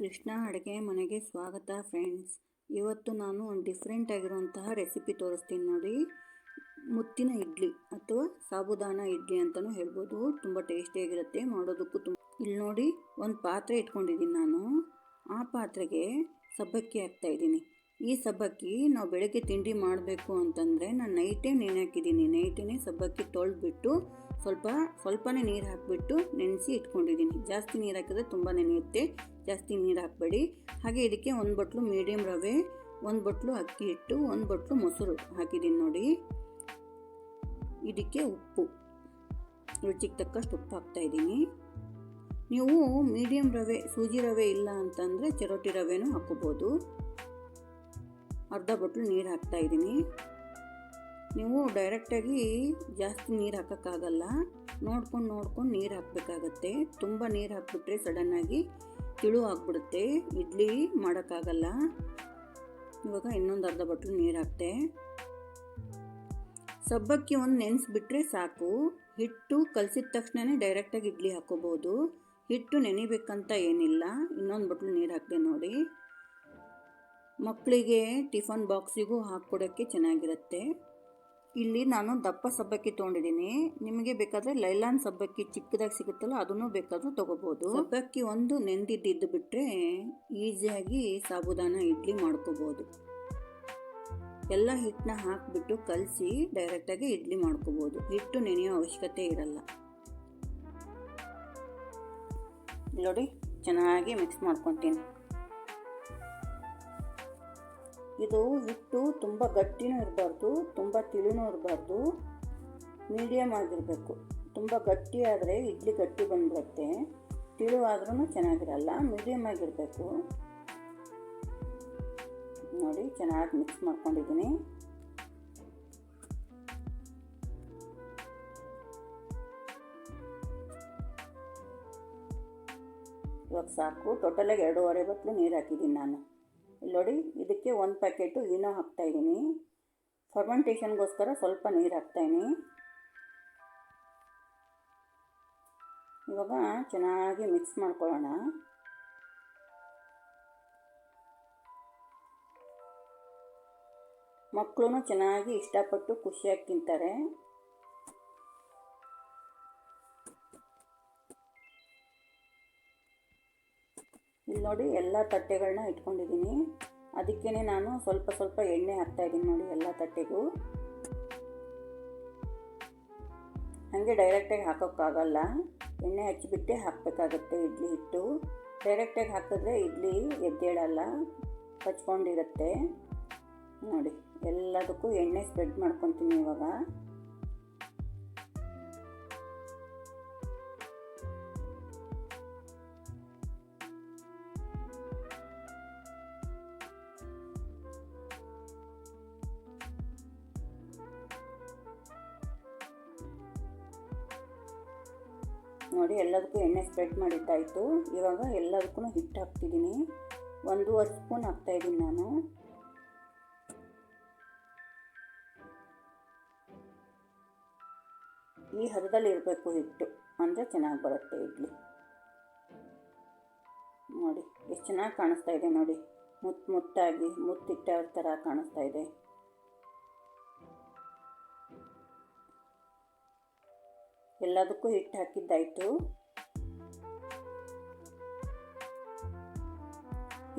ಕೃಷ್ಣ ಅಡುಗೆ ಮನೆಗೆ ಸ್ವಾಗತ ಫ್ರೆಂಡ್ಸ್ ಇವತ್ತು ನಾನು ಒಂದು ಡಿಫ್ರೆಂಟ್ ಆಗಿರುವಂತಹ ರೆಸಿಪಿ ತೋರಿಸ್ತೀನಿ ನೋಡಿ. ಮುತ್ತಿನ ಇಡ್ಲಿ ಅಥವಾ ಸಾಬುದಾನ ಇಡ್ಲಿ ಅಂತಲೂ ಹೇಳ್ಬೋದು. ತುಂಬ ಟೇಸ್ಟಿಯಾಗಿರುತ್ತೆ ಮಾಡೋದಕ್ಕೂ ತುಂಬ. ಇಲ್ಲಿ ನೋಡಿ ಒಂದು ಪಾತ್ರೆ ಇಟ್ಕೊಂಡಿದ್ದೀನಿ ನಾನು. ಆ ಪಾತ್ರೆಗೆ ಸಬ್ಬಕ್ಕಿ ಹಾಕ್ತಾಯಿದ್ದೀನಿ ಈ ಸಬ್ಬಕ್ಕಿ ನಾವು ಬೆಳಗ್ಗೆ ತಿಂಡಿ ಮಾಡಬೇಕು ಅಂತಂದರೆ ನಾನು ನೈಟೇ ನೆನೆ ನೈಟೇ ಸಬ್ಬಕ್ಕಿ ತೊಳೆದ್ಬಿಟ್ಟು ಸ್ವಲ್ಪ, ಸ್ವಲ್ಪನೇ ನೀರು ಹಾಕಿಬಿಟ್ಟು ನೆನೆಸಿ ಇಟ್ಕೊಂಡಿದ್ದೀನಿ. ಜಾಸ್ತಿ ನೀರು ಹಾಕಿದ್ರೆ ತುಂಬ ನೆನೆಯುತ್ತೆ. ಜಾಸ್ತಿ ನೀರು ಹಾಕಬೇಡಿ. ಹಾಗೆ ಇದಕ್ಕೆ ಒಂದು ಬಟ್ಲು ಮೀಡಿಯಮ್ ರವೆ, ಒಂದು ಬಟ್ಲು ಅಕ್ಕಿ ಹಿಟ್ಟು, ಒಂದು ಬಟ್ಲು ಮೊಸರು ಹಾಕಿದ್ದೀನಿ ನೋಡಿ. ಇದಕ್ಕೆ ಉಪ್ಪು. ರುಚಿಗೆ ತಕ್ಕಷ್ಟು ಉಪ್ಪು ಹಾಕ್ತಾಯಿದ್ದೀನಿ ನೀವು ಮೀಡಿಯಮ್ ರವೆ, ಸೂಜಿ ರವೆ ಇಲ್ಲ ಅಂತಂದರೆ ಚಿರೋಟಿ ರವೆನೂ ಹಾಕೋಬೋದು ಅರ್ಧ ಬಟ್ಲು ನೀರು ಹಾಕ್ತಾಯಿದ್ದೀನಿ ನೀವು ಡೈರೆಕ್ಟಾಗಿ ಜಾಸ್ತಿ ನೀರು ಹಾಕೋಕ್ಕಾಗಲ್ಲ. ನೋಡ್ಕೊಂಡು ನೋಡ್ಕೊಂಡು ನೀರು ಹಾಕಬೇಕಾಗತ್ತೆ. ತುಂಬ ನೀರು ಹಾಕಿಬಿಟ್ರೆ ಸಡನ್ನಾಗಿ ತಿಳು ಆಗಿಬಿಡುತ್ತೆ. ಇಡ್ಲಿ ಮಾಡೋಕ್ಕಾಗಲ್ಲ. ಇವಾಗ ಇನ್ನೊಂದು ಅರ್ಧ ಬಟ್ಲು ನೀರು ಹಾಕ್ತೆ. ಸಬ್ಬಕ್ಕಿ ಒಂದು ನೆನೆಸ್ಬಿಟ್ರೆ ಸಾಕು. ಹಿಟ್ಟು ಕಲಸಿದ ತಕ್ಷಣವೇ ಡೈರೆಕ್ಟಾಗಿ ಇಡ್ಲಿ ಹಾಕೋಬೋದು. ಹಿಟ್ಟು ನೆನಿಬೇಕಂತ ಏನಿಲ್ಲ. ಇನ್ನೊಂದು ಬಟ್ಲು ನೀರು ಹಾಕಿದೆ ನೋಡಿ. ಮಕ್ಕಳಿಗೆ ಟಿಫನ್ ಬಾಕ್ಸಿಗೂ ಹಾಕ್ಕೊಡೋಕ್ಕೆ ಚೆನ್ನಾಗಿರುತ್ತೆ. ಇಲ್ಲಿ ನಾನು ದಪ್ಪ ಸಬ್ಬಕ್ಕಿ ತೊಗೊಂಡಿದ್ದೀನಿ. ನಿಮಗೆ ಬೇಕಾದರೆ ಲೈಲಾನ್ ಸಬ್ಬಕ್ಕಿ ಚಿಕ್ಕದಾಗಿ ಸಿಗುತ್ತಲ್ಲ, ಅದನ್ನು ಬೇಕಾದರೂ ತೊಗೋಬೋದು. ಸಬ್ಬಕ್ಕಿ ಒಂದು ನೆಂದಿದ್ದಿದ್ದು ಬಿಟ್ಟರೆ ಈಸಿಯಾಗಿ ಸಾಬುದಾನ ಇಡ್ಲಿ ಮಾಡ್ಕೋಬೋದು. ಎಲ್ಲ ಹಿಟ್ಟನ್ನ ಹಾಕಿಬಿಟ್ಟು ಕಲಸಿ ಡೈರೆಕ್ಟಾಗಿ ಇಡ್ಲಿ ಮಾಡ್ಕೋಬೋದು. ಹಿಟ್ಟು ನೆನೆಯೋ ಅವಶ್ಯಕತೆ ಇರಲ್ಲ. ನೋಡಿ, ಚೆನ್ನಾಗಿ ಮಿಕ್ಸ್ ಮಾಡ್ಕೊತೀನಿ. ಇದು ಹಿಟ್ಟು ತುಂಬ ಗಟ್ಟಿನೂ ಇರಬಾರ್ದು, ತುಂಬ ತಿಳಿನೂ ಇರಬಾರ್ದು. ಮೀಡಿಯಮ್ ಆಗಿರಬೇಕು. ತುಂಬ ಗಟ್ಟಿ ಆದರೆ ಇಡ್ಲಿ ಗಟ್ಟಿ ಬಂದ್ಬಿಡುತ್ತೆ ತಿಳುವಾದ್ರೂ ಚೆನ್ನಾಗಿರಲ್ಲ ಮೀಡಿಯಮ್ ಆಗಿರಬೇಕು. ನೋಡಿ, ಚೆನ್ನಾಗಿ ಮಿಕ್ಸ್ ಮಾಡ್ಕೊಂಡಿದ್ದೀನಿ. ಇವಾಗ ಸಾಕು. ಟೋಟಲಾಗಿ ಎರಡೂವರೆ ಬಟ್ಲು ನೀರು ಹಾಕಿದ್ದೀನಿ ನಾನು. ಇಲ್ಲಿ ನೋಡಿ, ಇದಕ್ಕೆ ಒಂದು ಪ್ಯಾಕೆಟು ಈನೋ ಹಾಕ್ತಾಯಿದ್ದೀನಿ ಫರ್ಮೆಂಟೇಷನ್ಗೋಸ್ಕರ ಸ್ವಲ್ಪ ನೀರು ಹಾಕ್ತಾಯಿನಿ ಇವಾಗ ಚೆನ್ನಾಗಿ ಮಿಕ್ಸ್ ಮಾಡ್ಕೊಳ್ಳೋಣ. ಮಕ್ಕಳು ಚೆನ್ನಾಗಿ ಇಷ್ಟಪಟ್ಟು ಖುಷಿಯಾಗಿ ತಿಂತಾರೆ. ಇಲ್ಲಿ ನೋಡಿ ಎಲ್ಲ ತಟ್ಟೆಗಳನ್ನ ಇಟ್ಕೊಂಡಿದ್ದೀನಿ. ಅದಕ್ಕೇ ನಾನು ಸ್ವಲ್ಪ ಸ್ವಲ್ಪ ಎಣ್ಣೆ ಹಾಕ್ತಾಯಿದ್ದೀನಿ ನೋಡಿ ಎಲ್ಲ ತಟ್ಟೆಗೂ. ಹಾಗೆ ಡೈರೆಕ್ಟಾಗಿ ಹಾಕೋಕ್ಕಾಗಲ್ಲ. ಎಣ್ಣೆ ಹಚ್ಚಿಬಿಟ್ಟೆ ಹಾಕಬೇಕಾಗತ್ತೆ ಇಡ್ಲಿ ಹಿಟ್ಟು. ಡೈರೆಕ್ಟಾಗಿ ಹಾಕಿದ್ರೆ ಇಡ್ಲಿ ಎದ್ದೇಳಲ್ಲ ಹಚ್ಕೊಂಡಿರುತ್ತೆ ನೋಡಿ, ಎಲ್ಲದಕ್ಕೂ ಎಣ್ಣೆ ಸ್ಪ್ರೆಡ್ ಮಾಡ್ಕೊತೀನಿ ಇವಾಗ. ನೋಡಿ, ಎಲ್ಲದಕ್ಕೂ ಎಣ್ಣೆ ಸ್ಪ್ರೆಡ್ ಮಾಡಿದ್ದಾಯಿತು. ಇವಾಗ ಎಲ್ಲದಕ್ಕೂ ಹಿಟ್ಟು ಹಾಕ್ತಿದ್ದೀನಿ. ಒಂದೂವರೆ ಸ್ಪೂನ್ ಹಾಕ್ತಾಯಿದ್ದೀನಿ ನಾನು. ಈ ಹದದಲ್ಲಿ ಇರಬೇಕು ಹಿಟ್ಟು. ಅಂದರೆ ಚೆನ್ನಾಗಿ ಬರುತ್ತೆ ಇಡ್ಲಿ. ನೋಡಿ, ಎಷ್ಟು ಚೆನ್ನಾಗಿ ಕಾಣಿಸ್ತಾ ಇದೆ ನೋಡಿ. ಮುತ್ತು ಮುತ್ತಾಗಿ, ಮುತ್ತಿಟ್ಟ ಥರ ಕಾಣಿಸ್ತಾ ಇದೆ. ಎಲ್ಲದಕ್ಕೂ ಹಿಟ್ಟು ಹಾಕಿದ್ದಾಯಿತು.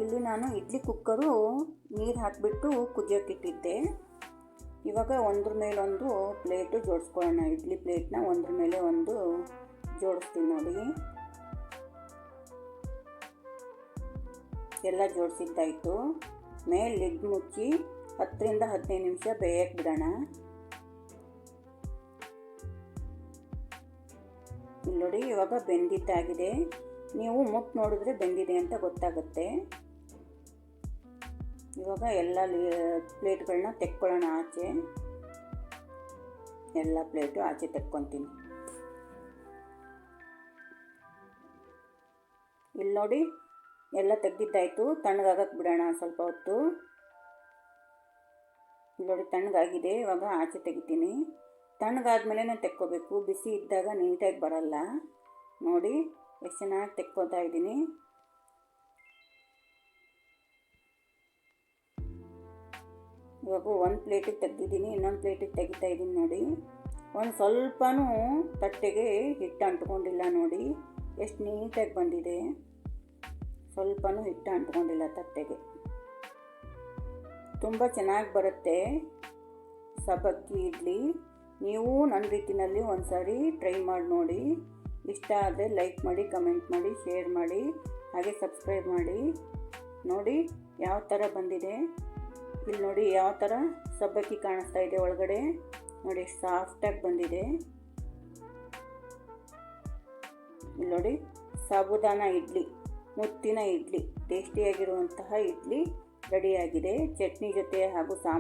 ಇಲ್ಲಿ ನಾನು ಇಡ್ಲಿ ಕುಕ್ಕರು ನೀರು ಹಾಕಿಬಿಟ್ಟು ಕುದಿಯೋಕ್ಕಿಟ್ಟಿದ್ದೆ ಇವಾಗ ಒಂದ್ರ ಮೇಲೊಂದು ಪ್ಲೇಟು ಜೋಡಿಸ್ಕೊಳ್ಳೋಣ. ಇಡ್ಲಿ ಪ್ಲೇಟ್ನ ಒಂದ್ರ ಮೇಲೆ ಒಂದು ಜೋಡಿಸ್ತೀನಿ ನೋಡಿ. ಎಲ್ಲ ಜೋಡಿಸಿದ್ದಾಯಿತು. ಮೇಲೆ ಲಿಡ್ ಮುಚ್ಚಿ ಹತ್ತರಿಂದ ಹದಿನೈದು ನಿಮಿಷ ಬೇಯಕ್ಕೆ ಬಿಡೋಣ. ನೋಡಿ, ಇವಾಗ ಬೆಂದಿದ್ದಾಗಿದೆ. ನೀವು ಮುಟ್ಟು ನೋಡಿದ್ರೆ ಬೆಂದಿದೆ ಅಂತ ಗೊತ್ತಾಗುತ್ತೆ. ಇವಾಗ ಎಲ್ಲ ಪ್ಲೇಟ್ಗಳನ್ನ ತೆಕ್ಕೊಳ್ಳೋಣ ಆಚೆ. ಎಲ್ಲ ಪ್ಲೇಟು ಆಚೆ ತೆಕ್ಕೊತೀನಿ. ಇಲ್ಲಿ ನೋಡಿ, ಎಲ್ಲ ತೆಗ್ದಿದ್ದಾಯಿತು. ತಣ್ಣಗಾಗಕ್ಕೆ ಬಿಡೋಣ ಸ್ವಲ್ಪ ಹೊತ್ತು. ನೋಡಿ, ತಣ್ಣಗಾಗಿದೆ. ಇವಾಗ ಆಚೆ ತೆಗಿತೀನಿ. ತಣ್ಣಗಾದ್ಮೇಲೆ ತೆಕ್ಕೋಬೇಕು. ಬಿಸಿ ಇದ್ದಾಗ ನೀಟಾಗಿ ಬರಲ್ಲ. ನೋಡಿ, ಎಷ್ಟು ಚೆನ್ನಾಗಿ ತೆಕ್ಕೋತಾ ಇದ್ದೀನಿ. ಇವಾಗ ಒಂದು ಪ್ಲೇಟಿಗೆ ತೆಗ್ದಿದ್ದೀನಿ, ಇನ್ನೊಂದು ಪ್ಲೇಟಿಗೆ ತೆಗಿತಾ ಇದ್ದೀನಿ ನೋಡಿ. ಒಂದು ಸ್ವಲ್ಪನೂ ತಟ್ಟೆಗೆ ಹಿಟ್ಟು ಅಂಟ್ಕೊಂಡಿಲ್ಲ ನೋಡಿ. ಎಷ್ಟು ನೀಟಾಗಿ ಬಂದಿದೆ. ಸ್ವಲ್ಪನೂ ಹಿಟ್ಟು ಅಂಟ್ಕೊಂಡಿಲ್ಲ ತಟ್ಟೆಗೆ. ತುಂಬ ಚೆನ್ನಾಗಿ ಬರುತ್ತೆ. ಸಬ್ಬಕ್ಕಿ, ಇಡ್ಲಿ. ನೀವು ನನ್ನ ರೀತಿನಲ್ಲಿ ಒಂದು ಸಾರಿ ಟ್ರೈ ಮಾಡಿ ನೋಡಿ. ಇಷ್ಟ ಆದರೆ ಲೈಕ್ ಮಾಡಿ, ಕಮೆಂಟ್ ಮಾಡಿ, ಶೇರ್ ಮಾಡಿ, ಹಾಗೆ ಸಬ್ಸ್ಕ್ರೈಬ್ ಮಾಡಿ. ನೋಡಿ ಯಾವ ಥರ ಬಂದಿದೆ. ಇಲ್ಲಿ ನೋಡಿ ಯಾವ ಥರ ಸಬ್ಬಕ್ಕಿ ಕಾಣಿಸ್ತಾ ಇದೆ ಒಳಗಡೆ. ನೋಡಿ ಸಾಫ್ಟಾಗಿ ಬಂದಿದೆ. ಇಲ್ಲಿ ನೋಡಿ ಸಾಬುದಾನ ಇಡ್ಲಿ, ಮುತ್ತಿನ ಇಡ್ಲಿ, ಟೇಸ್ಟಿಯಾಗಿರುವಂತಹ ಇಡ್ಲಿ ರೆಡಿಯಾಗಿದೆ. ಚಟ್ನಿ ಜೊತೆ ಹಾಗೂ ಸಾಂಬಾರು